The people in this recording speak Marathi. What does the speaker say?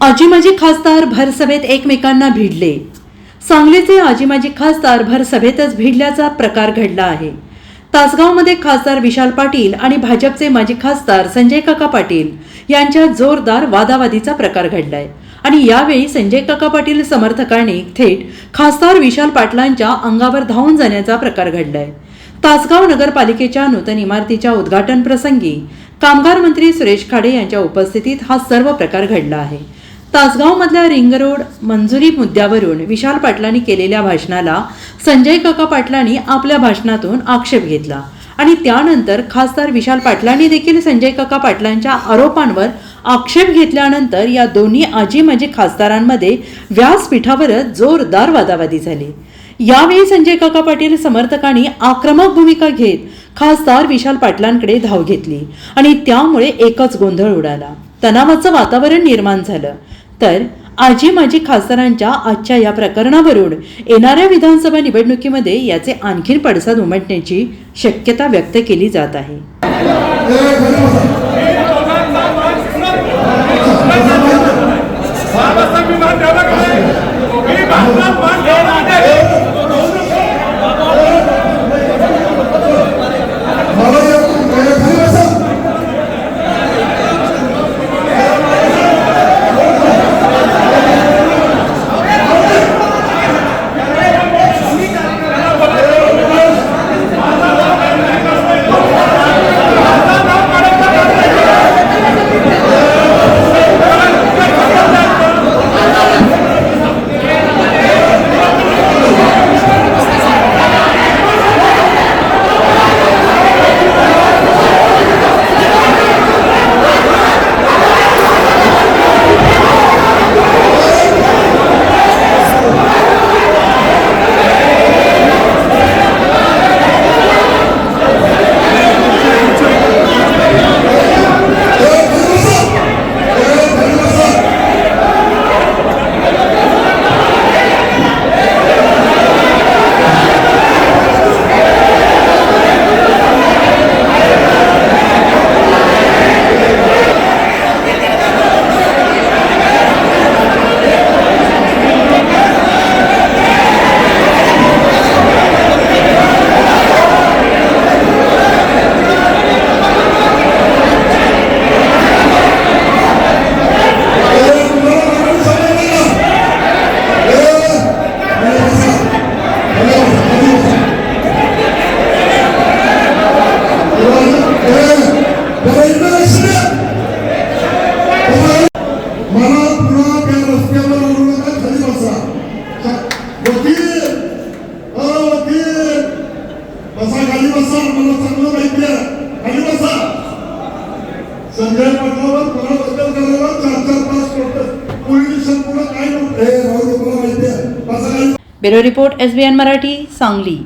आजी माजी खासदार भरसभेत एकमेकांना भिडले. सांगलीचे आजी माजी खासदार भरसभेतच भिडल्याचा प्रकार घडला आहे. तासगावमध्ये खासदार विशाल पाटील आणि भाजपचे माजी खासदार संजय काका पाटील यांच्यात जोरदार वादावादीचा प्रकार घडलाय. आणि यावेळी संजय काका पाटील समर्थकांनी थेट खासदार विशाल पाटलांच्या अंगावर धावून जाण्याचा प्रकार घडलाय. तासगाव नगरपालिकेच्या नूतन इमारतीच्या उद्घाटन प्रसंगी कामगार मंत्री सुरेश खाडे यांच्या उपस्थितीत हा सर्व प्रकार घडला आहे. तासगावमधल्या रिंग रोड मंजुरी मुद्द्यावरून विशाल पाटलांनी केलेल्या भाषणाला संजय काका पाटलांनी आपल्या भाषणातून आक्षेप घेतला. आणि त्यानंतर खासदार विशाल पाटलांनी देखील संजय काका पाटलांच्या आरोपांवर आक्षेप घेतल्यानंतर या दोन्ही आजी माजी खासदारांमध्ये व्यासपीठावरच जोरदार वादावादी झाली. यावेळी संजय काका पाटील समर्थकांनी आक्रमक भूमिका घेत खासदार विशाल पाटलांकडे धाव घेतली आणि त्यामुळे एकच गोंधळ उडाला. तणावाचं वातावरण निर्माण झालं. तर आजी माजी खासदारांच्या आजच्या या प्रकरणावरून येणाऱ्या विधानसभा निवडणुकीमध्ये याचे आणखीन पडसाद उमटण्याची शक्यता व्यक्त केली जात आहे. बसा खाली बसा मला चांगलं माहिती आहे खाली बसा. संजय पाटलावर बदल करायला चार चार पुढे काय नव्हतं हे राहू दे मला माहिती आहे. बसा ब्युरो रिपोर्ट मराठी सांगली.